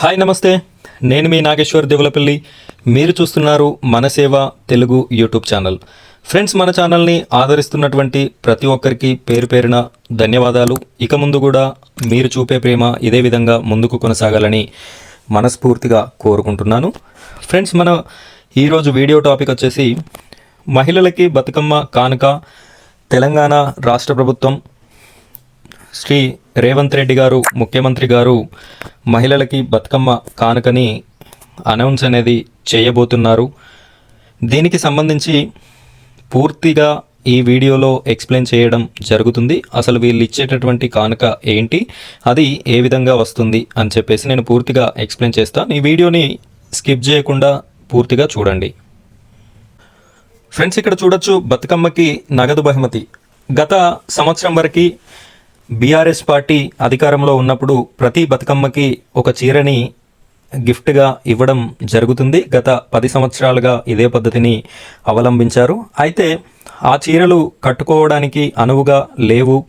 Hi నమస్తే. నేను మీ నాగేశ్వర్ దేవులపల్లి. మీరు చూస్తున్నారు మన సేవ తెలుగు యూట్యూబ్ ఛానల్. ఫ్రెండ్స్ మన ఛానల్ని ఆదరిస్తున్నటువంటి ప్రతి ఒక్కరికి పేరు పేరున ధన్యవాదాలు. ఇక ముందు కూడా మీరు చూపే ప్రేమ ఇదే విధంగా ముందుకు కొనసాగాలని మనస్ఫూర్తిగా కోరుకుంటున్నాను. ఫ్రెండ్స్ మన ఈరోజు వీడియో టాపిక్ వచ్చేసి మహిళలకి బతుకమ్మ కానుక తెలంగాణ రాష్ట్ర ప్రభుత్వం శ్రీ రేవంత్ రెడ్డి గారు ముఖ్యమంత్రి గారు మహిళలకి బతుకమ్మ కానుకని అనౌన్స్ అనేది చేయబోతున్నారు. దీనికి సంబంధించి పూర్తిగా ఈ వీడియోలో ఎక్స్ప్లెయిన్ చేయడం జరుగుతుంది. అసలు వీళ్ళు ఇచ్చేటటువంటి కానుక ఏంటి అది ఏ విధంగా వస్తుంది అని చెప్పేసి నేను పూర్తిగా ఎక్స్ప్లెయిన్ చేస్తాను ఈ వీడియోని స్కిప్ చేయకుండా పూర్తిగా చూడండి. ఫ్రెండ్స్ ఇక్కడ చూడొచ్చు బతుకమ్మకి నగదు బహుమతి. గత సంవత్సరం వరకు బీఆర్ఎస్ పార్టీ అధికారంలో ఉన్నప్పుడు ప్రతి బతుకమ్మకి ఒక చీరని గిఫ్ట్గా ఇవ్వడం జరుగుతుంది. గత పది సంవత్సరాలుగా ఇదే పద్ధతిని అవలంబించారు. అయితే ఆ చీరలు కట్టుకోవడానికి అనువుగా లేవు.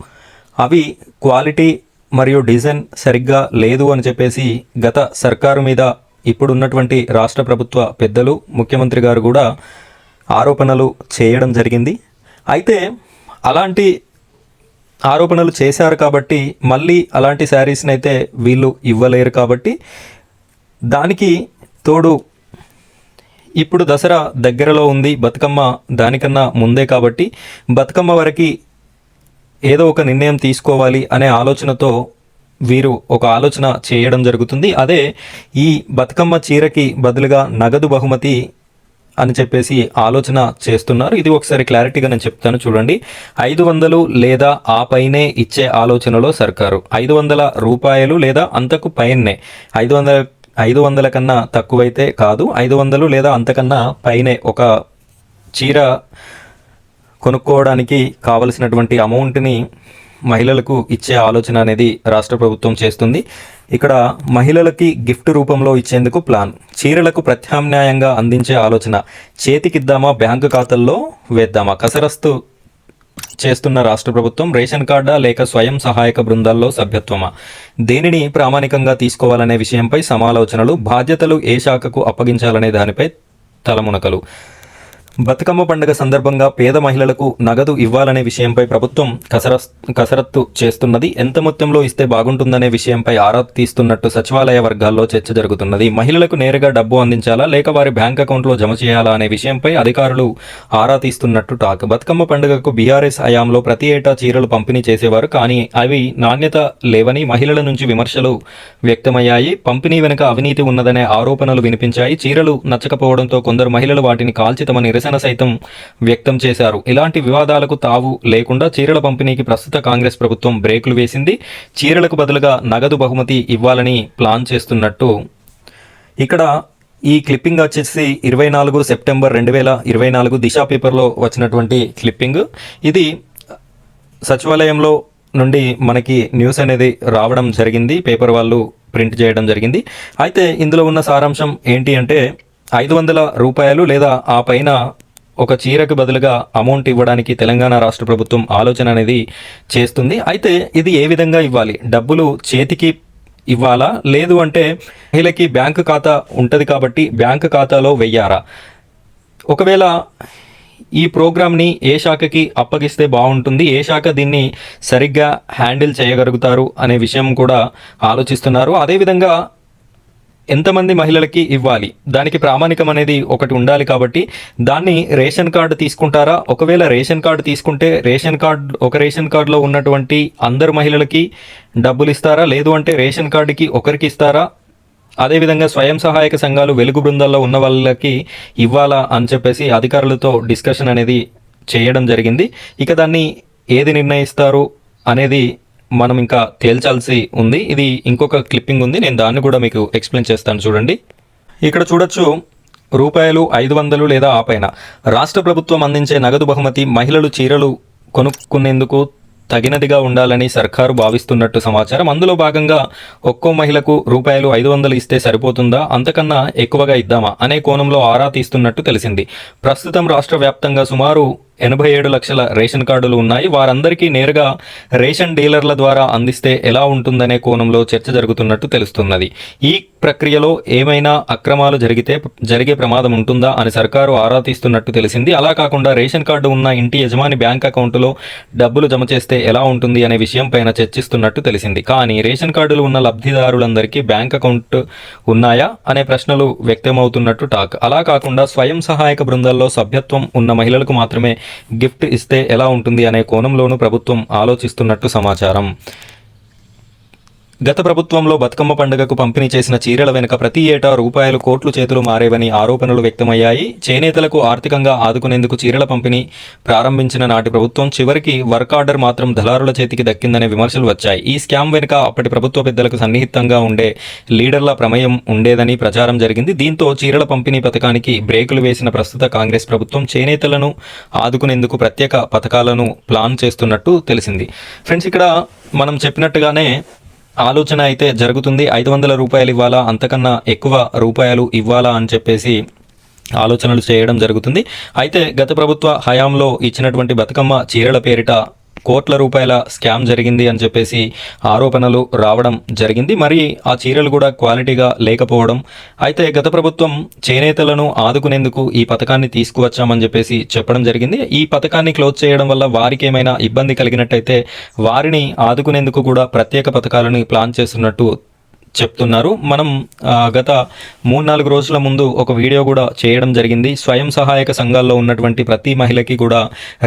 అవి క్వాలిటీ మరియు డిజైన్ సరిగ్గా లేదు అని చెప్పేసి గత సర్కారు మీద ఇప్పుడున్నటువంటి రాష్ట్ర ప్రభుత్వ పెద్దలు ముఖ్యమంత్రి గారు కూడా ఆరోపణలు చేయడం జరిగింది. అయితే అలాంటి ఆరోపణలు చేశారు కాబట్టి మళ్ళీ అలాంటి శారీస్ని అయితే వీళ్ళు ఇవ్వలేరు కాబట్టి దానికి తోడు ఇప్పుడు దసరా దగ్గరలో ఉంది బతుకమ్మ దానికన్నా ముందే కాబట్టి బతుకమ్మ వరకు ఏదో ఒక నిర్ణయం తీసుకోవాలి అనే ఆలోచనతో వీరు ఒక ఆలోచన చేయడం జరుగుతుంది. అదే ఈ బతుకమ్మ చీరకి బదులుగా నగదు బహుమతి అని చెప్పేసి ఆలోచన చేస్తున్నారు. ఇది ఒకసారి క్లారిటీగా నేను చెప్తాను చూడండి. ఐదు వందలు లేదా ఆ పైనే ఇచ్చే ఆలోచనలో సర్కారు. ఐదు వందల రూపాయలు లేదా అంతకు పైనే. ఐదు వందల ఐదు వందల కన్నా తక్కువైతే కాదు. ఐదు వందలు లేదా అంతకన్నా పైనే ఒక చీర కొనుక్కోవడానికి కావలసినటువంటి అమౌంట్ని మహిళలకు ఇచ్చే ఆలోచన అనేది రాష్ట్ర ప్రభుత్వం చేస్తుంది. ఇక్కడ మహిళలకి గిఫ్ట్ రూపంలో ఇచ్చేందుకు ప్లాన్. చీరలకు ప్రత్యామ్నాయంగా అందించే ఆలోచన. చేతికిద్దామా బ్యాంకు ఖాతాల్లో వేద్దామా? కసరస్తు చేస్తున్న రాష్ట్ర ప్రభుత్వం రేషన్ కార్డా లేక స్వయం సహాయక బృందాల్లో సభ్యత్వమా? దేనిని ప్రామాణికంగా తీసుకోవాలనే విషయంపై సమాలోచనలు బాధ్యతలు ఏ శాఖకు అప్పగించాలనే దానిపై తలమునకలు. బతుకమ్మ పండుగ సందర్భంగా పేద మహిళలకు నగదు ఇవ్వాలనే విషయంపై ప్రభుత్వం కసరస్ కసరత్తు చేస్తున్నది. ఎంత మొత్తంలో ఇస్తే బాగుంటుందనే విషయంపై ఆరా తీస్తున్నట్టు సచివాలయ వర్గాల్లో చర్చ జరుగుతున్నది. మహిళలకు నేరుగా డబ్బు అందించాలా లేక వారి బ్యాంక్ అకౌంట్లో జమ చేయాలా అనే విషయంపై అధికారులు ఆరా తీస్తున్నట్టు టాక్. బతుకమ్మ పండుగకు బీఆర్ఎస్ హయాంలో ప్రతి ఏటా చీరలు పంపిణీ చేసేవారు కానీ అవి నాణ్యత లేవని మహిళల నుంచి విమర్శలు వ్యక్తమయ్యాయి. పంపిణీ వెనుక అవినీతి ఉన్నదనే ఆరోపణలు వినిపించాయి. చీరలు నచ్చకపోవడంతో కొందరు మహిళలు వాటిని కాల్చితమ నిరసన నిరసన సైతం వ్యక్తం చేశారు. ఇలాంటి వివాదాలకు తావు లేకుండా చీరల పంపిణీకి ప్రస్తుత కాంగ్రెస్ ప్రభుత్వం బ్రేకులు వేసింది. చీరలకు బదులుగా నగదు బహుమతి ఇవ్వాలని ప్లాన్ చేస్తున్నట్టు ఇక్కడ ఈ క్లిప్పింగ్ వచ్చేసి ఇరవై నాలుగు సెప్టెంబర్ రెండు వేల ఇరవై నాలుగు దిశా పేపర్లో వచ్చినటువంటి క్లిప్పింగ్. ఇది సచివాలయంలో నుండి మనకి న్యూస్ అనేది రావడం జరిగింది. పేపర్ వాళ్ళు ప్రింట్ చేయడం జరిగింది. అయితే ఇందులో ఉన్న సారాంశం ఏంటి అంటే ఐదు వందల రూపాయలు లేదా ఆ పైన ఒక చీరకు బదులుగా అమౌంట్ ఇవ్వడానికి తెలంగాణ రాష్ట్ర ప్రభుత్వం ఆలోచన అనేది చేస్తుంది. అయితే ఇది ఏ విధంగా ఇవ్వాలి? డబ్బులు చేతికి ఇవ్వాలా? లేదు అంటే మహిళకి బ్యాంకు ఖాతా ఉంటుంది కాబట్టి బ్యాంకు ఖాతాలో వెయ్యారా? ఒకవేళ ఈ ప్రోగ్రామ్ని ఏ శాఖకి అప్పగిస్తే బాగుంటుంది? ఏ శాఖ దీన్ని సరిగ్గా హ్యాండిల్ చేయగలుగుతారు? అనే విషయం కూడా ఆలోచిస్తున్నారు. అదేవిధంగా ఎంతమంది మహిళలకి ఇవ్వాలి? దానికి ప్రామాణికం అనేది ఒకటి ఉండాలి కాబట్టి దాన్ని రేషన్ కార్డు తీసుకుంటారా? ఒకవేళ రేషన్ కార్డు తీసుకుంటే రేషన్ కార్డు ఒక రేషన్ కార్డులో ఉన్నటువంటి అందరు మహిళలకి డబ్బులు ఇస్తారా? లేదు అంటే రేషన్ కార్డుకి ఒకరికి ఇస్తారా? అదేవిధంగా స్వయం సహాయక సంఘాలు వెలుగు బృందాల్లో ఉన్న వాళ్ళకి ఇవ్వాలా అని చెప్పేసి అధికారులతో డిస్కషన్ అనేది చేయడం జరిగింది. ఇక దాన్ని ఏది నిర్ణయిస్తారు అనేది మనం ఇంకా తేల్చాల్సి ఉంది. ఇది ఇంకొక క్లిప్పింగ్ ఉంది. నేను దాన్ని కూడా మీకు ఎక్స్ప్లెయిన్ చేస్తాను. చూడండి. ఇక్కడ చూడొచ్చు రూపాయలు ఐదు వందలు లేదా ఆ పైన. రాష్ట్ర ప్రభుత్వం అందించే నగదు బహుమతి మహిళలు చీరలు కొనుక్కునేందుకు తగినదిగా ఉండాలని సర్కారు భావిస్తున్నట్టు సమాచారం. అందులో భాగంగా ఒక్కో మహిళకు రూపాయలు ఐదు వందలు ఇస్తే సరిపోతుందా? అంతకన్నా ఎక్కువగా ఇద్దామా? అనే కోణంలో ఆరా తీస్తున్నట్టు తెలిసింది. ప్రస్తుతం రాష్ట్ర వ్యాప్తంగా సుమారు ఎనభై ఏడు లక్షల రేషన్ కార్డులు ఉన్నాయి. వారందరికీ నేరుగా రేషన్ డీలర్ల ద్వారా అందిస్తే ఎలా ఉంటుందనే కోణంలో చర్చ జరుగుతున్నట్టు తెలుస్తున్నది. ఈ ప్రక్రియలో ఏమైనా అక్రమాలు జరిగితే జరిగే ప్రమాదం ఉంటుందా అని సర్కారు ఆరా తీస్తున్నట్టు తెలిసింది. అలా కాకుండా రేషన్ కార్డు ఉన్న ఇంటి యజమాని బ్యాంక్ అకౌంటులో డబ్బులు జమ చేస్తే ఎలా ఉంటుంది అనే విషయం పైన చర్చిస్తున్నట్టు తెలిసింది. కానీ రేషన్ కార్డులు ఉన్న లబ్ధిదారులందరికీ బ్యాంక్ అకౌంట్ ఉన్నాయా అనే ప్రశ్నలు వ్యక్తమవుతున్నట్టు టాక్. అలా కాకుండా స్వయం సహాయక బృందాల్లో సభ్యత్వం ఉన్న మహిళలకు మాత్రమే గిఫ్ట్ ఇస్తే ఎలా ఉంటుంది అనే కోణంలోనూ ప్రభుత్వం ఆలోచిస్తున్నట్టు సమాచారం. గత ప్రభుత్వంలో బతుకమ్మ పండుగకు పంపిణీ చేసిన చీరల వెనుక ప్రతి ఏటా రూపాయలు కోట్లు చేతులు మారేవని ఆరోపణలు వ్యక్తమయ్యాయి. చేనేతలకు ఆర్థికంగా ఆదుకునేందుకు చీరల పంపిణీ ప్రారంభించిన నాటి ప్రభుత్వం చివరికి వర్క్ ఆర్డర్ మాత్రం దళారుల చేతికి దక్కిందనే విమర్శలు వచ్చాయి. ఈ స్కామ్ వెనుక అప్పటి ప్రభుత్వ పెద్దలకు సన్నిహితంగా ఉండే లీడర్ల ప్రమేయం ఉండేదని ప్రచారం జరిగింది. దీంతో చీరల పంపిణీ పథకానికి బ్రేకులు వేసిన ప్రస్తుత కాంగ్రెస్ ప్రభుత్వం చేనేతలను ఆదుకునేందుకు ప్రత్యేక పథకాలను ప్లాన్ చేస్తున్నట్టు తెలిసింది. ఫ్రెండ్స్ ఇక్కడ మనం చెప్పినట్టుగానే ఆలోచన అయితే జరుగుతుంది. ఐదు వందల రూపాయలు ఇవ్వాలా? అంతకన్నా ఎక్కువ రూపాయలు ఇవ్వాలా అని చెప్పేసి ఆలోచనలు చేయడం జరుగుతుంది. అయితే గత ప్రభుత్వ హయాంలో ఇచ్చినటువంటి బతుకమ్మ చీరల పేరిట కోట్ల రూపాయల స్కామ్ జరిగింది అని చెప్పేసి ఆరోపణలు రావడం జరిగింది. మరి ఆ చీరలు కూడా క్వాలిటీగా లేకపోవడం అయితే గత ప్రభుత్వం చేనేతలను ఆదుకునేందుకు ఈ పథకాన్ని తీసుకువచ్చామని చెప్పేసి చెప్పడం జరిగింది. ఈ పథకాన్ని క్లోజ్ చేయడం వల్ల వారికి ఏమైనా ఇబ్బంది కలిగినట్టయితే వారిని ఆదుకునేందుకు కూడా ప్రత్యేక పథకాలను ప్లాన్ చేస్తున్నట్టు చెప్తున్నారు. మనం గత మూడు నాలుగు రోజుల ముందు ఒక వీడియో కూడా చేయడం జరిగింది. స్వయం సహాయక సంఘాల్లో ఉన్నటువంటి ప్రతి మహిళకి కూడా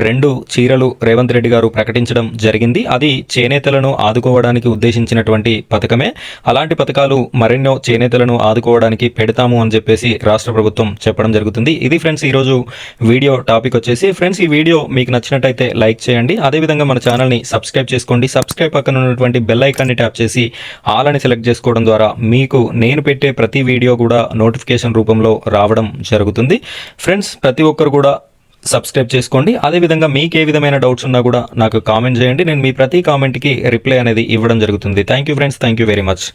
రెండు చీరలు రేవంత్ రెడ్డి గారు ప్రకటించడం జరిగింది. అది చేనేతలను ఆదుకోవడానికి ఉద్దేశించినటువంటి పథకమే. అలాంటి పథకాలు మరెన్నో చేనేతలను ఆదుకోవడానికి పెడతాము అని చెప్పేసి రాష్ట్ర ప్రభుత్వం చెప్పడం జరుగుతుంది. ఇది ఫ్రెండ్స్ ఈరోజు వీడియో టాపిక్ వచ్చేసి ఫ్రెండ్స్ ఈ వీడియో మీకు నచ్చినట్టయితే లైక్ చేయండి. అదేవిధంగా మన ఛానల్ని సబ్స్క్రైబ్ చేసుకోండి. సబ్స్క్రైబ్ పక్కన ఉన్నటువంటి బెల్ ఐకాన్ని ట్యాప్ చేసి ఆల్ అని సెలెక్ట్ చేసుకోవడం ద్వారా మీకు నేను పెట్టే ప్రతి వీడియో కూడా నోటిఫికేషన్ రూపంలో రావడం జరుగుతుంది. ఫ్రెండ్స్ ప్రతి ఒక్కరు కూడా సబ్స్క్రైబ్ చేసుకోండి. అదేవిధంగా మీకు ఏ విధమైన డౌట్స్ ఉన్నా కూడా నాకు కామెంట్ చేయండి. నేను మీ ప్రతి కామెంట్కి రిప్లై అనేది ఇవ్వడం జరుగుతుంది. Thank you friends thank you very much